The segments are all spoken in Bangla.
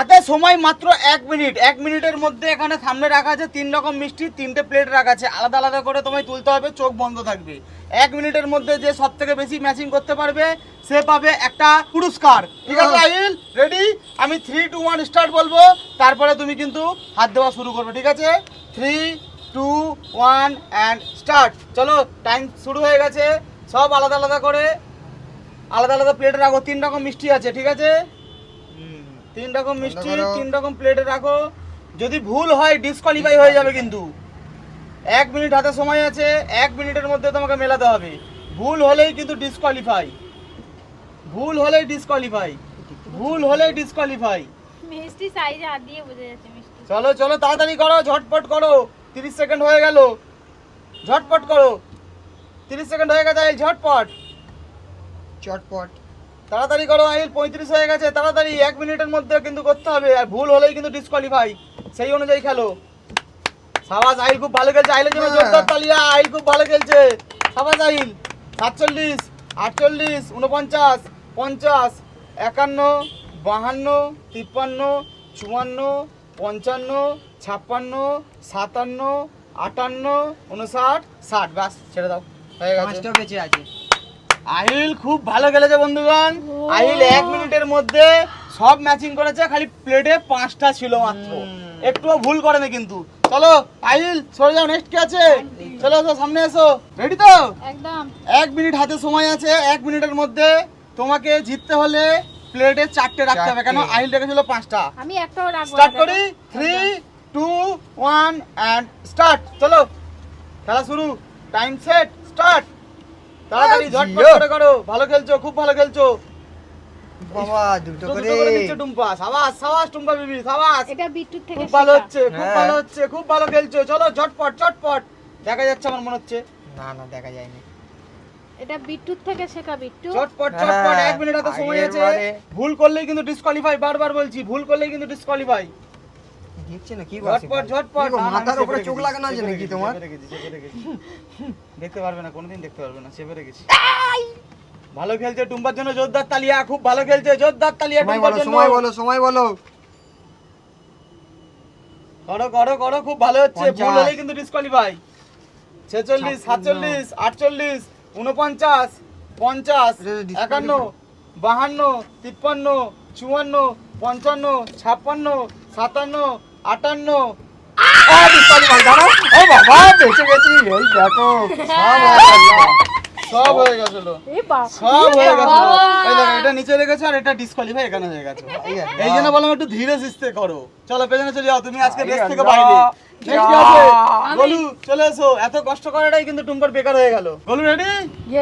হাতে সময় মাত্র এক মিনিট। এক মিনিটের মধ্যে এখানে সামনে রাখা আছে তিন রকম মিষ্টি তিনটে প্লেট রাখা আছে। আলাদা আলাদা করে তোমায় তুলতে হবে চোখ বন্ধ থাকবে। এক মিনিটের মধ্যে যে সব থেকে বেশি ম্যাচিং করতে পারবে সে পাবে একটা পুরস্কার। ঠিক আছে আহিল রেডি আমি থ্রি টু ওয়ান স্টার্ট বলব। তারপরে তুমি কিন্তু হাত দেওয়া শুরু করবে ঠিক আছে? Three two one and start চলো টাইম শুরু হয়ে গেছে। সব আলাদা আলাদা করে আলাদা আলাদা প্লেটে রাখো। তিন রকম মিষ্টি আছে ঠিক আছে? তিন রকম মিষ্টি তিন রকম প্লেটে রাখো। যদি ভুল হয় ডিসকোয়ালিফাই হয়ে যাবে কিন্তু। এক মিনিট হাতে সময় আছে এক মিনিটের মধ্যে তোমাকে মেলাতে হবে। ভুল হলেই কিন্তু ডিসকোয়ালিফাই ভুল হলেই ডিসকোয়ালিফাই ভুল হলেই ডিসকোয়ালিফাই মিষ্টি সাইজে হাত দিয়ে বোঝা যাচ্ছে মিষ্টি। চলো চলো তাড়াতাড়ি করো ঝটপট করো। তিরিশ সেকেন্ড হয়ে গেল। ঝটপট করো। তিরিশ সেকেন্ড হয়ে গেছে এই ঝটপট। চটপট। তাড়াতাড়ি করো আইল পঁয়ত্রিশ হয়ে গেছে তাড়াতাড়ি এক মিনিটের মধ্যে কিন্তু করতে হবে আর ভুল হলেই কিন্তু ডিসকোয়ালিফাই সেই অনুযায়ী খেলো। সাবাস আইল খুব ভালো খেলছে আইলের জন্য জোরদার তালিয়া আইল খুব ভালো খেলছে। সাবাস আইল সাতচল্লিশ আটচল্লিশ উনপঞ্চাশ পঞ্চাশ একান্ন বাহান্ন তিপ্পান্ন চুয়ান্ন পঞ্চান্ন ছাপ্পান্ন সাতান্ন আটান্ন উনষাট ষাট ব্যাস ছেড়ে দাও হয়ে গেছে। আছে। আহিল খুব ভালো খেলেছে বন্ধুগণ। আহিল এক মিনিটের মধ্যে সব ম্যাচিং করেছে খালি প্লেটে পাঁচটা ছিল মাত্র। একটুও ভুল করেনি কিন্তু। চলো আহিল সরে যাও নেক্সট কে আছে? চলো এসো সামনে এসো। রেডি তো? একদম। এক মিনিট হাতে সময় আছে এক মিনিটের মধ্যে তোমাকে জিততে হলে প্লেটে চারটে রাখতে হবে কেন। আহিল রেখেছিল পাঁচটা। আমি একটাও রাখব স্টার্ট করি? Three two one and start চলো খেলা শুরু। টাইম সেট স্টার্ট তাড়াতাড়ি ঝটপট করে করো। ভালো খেলছো খুব ভালো খেলছো। বাবা দুটো করে। টুম্পা সাবাস সাবাস টুম্পা বিবি সাবাস। এটা বিট্টুর থেকে খুব ভালো হচ্ছে খুব হ্যাঁ। ভালো হচ্ছে খুব ভালো খেলছো। চলো ঝটপট ঝটপট। দেখা যাচ্ছে আমার মনে হচ্ছে। না না দেখা যায়নি। এটা বিট্টুর থেকে শেখা বিট্টু। ঝটপট হ্যাঁ, ঝটপট এক মিনিট সময় আছে। ভুল করলেই কিন্তু ডিসকোয়ালিফাই বারবার বলছি ভুল করলেই কিন্তু ডিসকোয়ালিফাই দেখছে না কি ঝটপট ঝটপট মাথার উপরে চোখ রেখেছি, লাগানো আছে নাকি তোমার। দেখতে পারবে না কোনোদিন দেখতে পারবে না চেপে রেখেছি ভালো খেলছে টুম্বার জন্য জোরদার তালিয়া খুব ভালো খেলছে জোরদার তালিয়া টুম্বার জন্য সময় বলো সময় বলো করো করো করো খুব ভালো হচ্ছে ভুল। হলেই কিন্তু ডিসকোয়ালিফাই ছেচল্লিশ ছাপ্পান্ন। সাতচল্লিশ আটচল্লিশ উনপঞ্চাশ পঞ্চাশ এটা তো disqualify। একান্ন বাহান্ন তিপ্পান্ন চুয়ান্ন পঞ্চান্ন ছাপ্পান্ন সাতান্ন আটান্ন। আহ, disqualify, দাঁড়াও। ও বাবা বেঁচে গেছি। এই দেখো সব হয়ে গেল। সব হয়ে গেছিল। সব হয়ে গেছিল। এই দেখো এটা নিচে রেখেছো আর এটা ডিসকোয়ালিফাই এখানে হয়ে গেছে। এই জন্য বললাম একটু ধীরে সুস্থে করো। চলো পেছনে চলে যাও। তুমি আজকে রেস থেকে বাইরে। যা। Next কি আছে? গোলু চলে এসো। এত কষ্ট করাটাই কিন্তু টুম্পার বেকার হয়ে গেল। Golu ready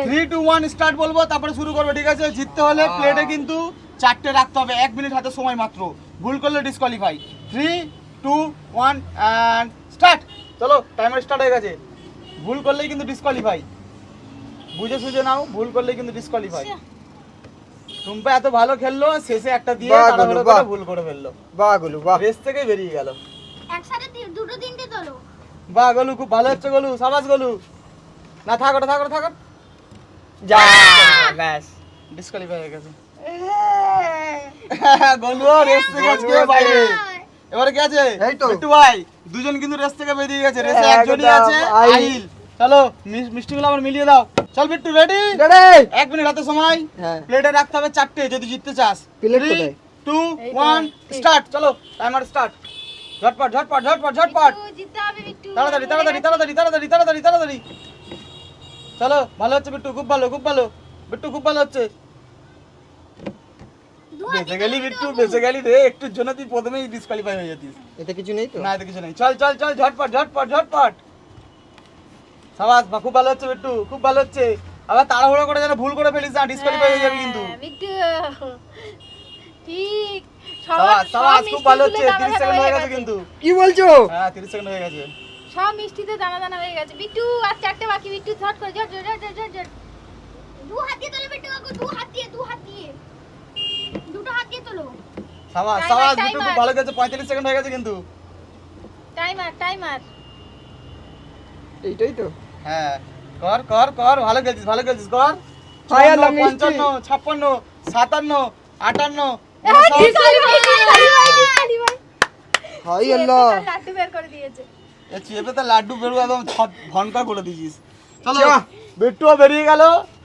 three two one start বলব তারপরে শুরু করব ঠিক আছে? জিততে হলে প্লেটে কিন্তু চারটে রাখতে হবে। এক মিনিট হাতে সময় মাত্র। ভুল করলে disqualify three two one and start. চলো টাইমার স্টার্ট হয়ে গেছে। ভুল করলেই কিন্তু ডিসকোয়ালিফাই বুঝে সুঝে নাও ভুল করলেই কিন্তু ডিসকোয়ালিফাই টুম্পা এত ভালো খেললো শেষে একটা দিয়ে তাড়াহুড়ো করে ভুল করে ফেলল। বাহ গুলু বাহ। রেস থেকেই বেরিয়ে গেল। একসাথে দুটো তিনটে তোলো। বাহ গলু খুব ভালো হচ্ছে গলু সাবাস গলু। না থাক ওটা থাক ওটা থাক যা। ব্যাস ডিসকোয়ালিফাই হয়ে গেছে। গলু রেস থেকে আজকে বাইরে। এবারে কি আছে? এই তো। বিট্টু ভাই দুজন কিন্তু রেস থেকে বেরিয়ে গেছে রেসে একজনই আছে আইল। চলো মিষ্টিগুলো আবার মিলিয়ে দাও। চল বিট্টু রেডি রে এক মিনিট হাতে সময়। হ্যাঁ। প্লেটে রাখতে হবে চারটে যদি জিততে চাস। প্লেট কোথায়? টু ওয়ান স্টার্ট চলো টাইমার স্টার্ট ঝটপট ঝটপট ঝটপট ঝটপট। তাড়াতাড়ি তাড়াতাড়ি তাড়াতাড়ি তাড়াতাড়ি তাড়াতাড়ি তাড়াতাড়ি। চলো ভালো হচ্ছে বিট্টু খুব ভালো খুব ভালো। বিট্টু খুব ভালো হচ্ছে। বেঁচে গেলি বিট্টু বেঁচে গেলি রে একটুর জন্য তুই প্রথমেই ডিসকোয়ালিফাই হয়ে যেতিস। এতে কিছু নেই তো? না এতে কিছু নেই। চল চল চল ঝটপট ঝটপট ঝটপট। সাবাস বা খুব ভালো হচ্ছে বিট্টু খুব ভালো হচ্ছে। আবার তাড়াহুড়ো করে যেন ভুল করে ফেলিস না ডিসকোয়ালিফাই হয়ে যাবে কিন্তু। হ্যাঁ, ঠিক। সাবাস সাবাস খুব ভালো হচ্ছে। মিষ্টিগুলো তিরিশ দানা সেকেন্ড হয়ে গেছে। কিন্তু। কি বলছো? হ্যাঁ তিরিশ সেকেন্ড হয়ে গেছে। সব মিষ্টিতে দানা দানা হয়ে গেছে। বিট্টু আর চারটে বাকি। বিট্টু ঝট করে ঝট ঝট ঝট ঝট দু হাত দিয়ে তোলো বিট্টু দু হাত দিয়ে দু হাত দিয়ে। সাবাস সাবাস বিট্টু খুব ভালো গেছে পঁয়তাল্লিশ সেকেন্ড হয়ে গেছে কিন্তু। টাইমার টাইমার এইটাই তো। হ্যাঁ কর কর কর ভালো খেলছিস ভালো খেলছিস কর। পঞ্চান্ন ছাপ্পান্ন সাতান্ন আটান্ন। হাই আল্লাহ। লাড্ডু বের করে দিয়েছে। এ চেপে তো লাড্ডু বেরো একদম ছট ঘণ্টা করে দিয়েছিস। চলো। বিট্টুও বেরিয়ে গেল।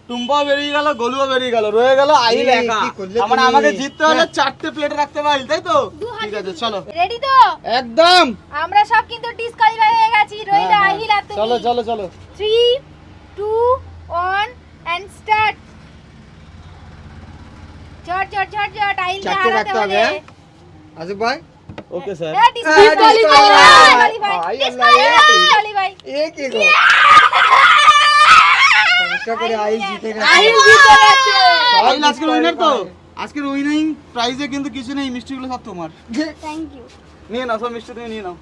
টুম্পাও বেরিয়ে গেল গলুও বেরিয়ে গেল রয়ে গেল আহিল একা কি করলে আমার তুমি? আমাকে জিততে হলে চারটে প্লেট রাখতে পারি তাই তো ঠিক আছে চলো রেডি তো একদম আমরা সব কিন্তু ডিসকালিফাই হয়ে গেছি রইল হ্যাঁ, হ্যাঁ। আহিল আর তুমি চলো চলো চলো three two one and start ঝট ঝট ঝট ঝট আহিল চারটে রাখতে হবে, হ্যাঁ? ভাই ওকে স্যার হ্যাঁ হাই আল্লাহ, ডিসকালিফাই এ কি গো পয়সা করে আইল জিতে গেছে। জিতে গেছে। আজকের উইনার তো? আজকের উইনিং প্রাইজে কিন্তু কিছু নেই মিষ্টিগুলো সব তোমার। থ্যাংক ইউ নিয়ে নাও সব মিষ্টি তুমি নিয়ে নাও।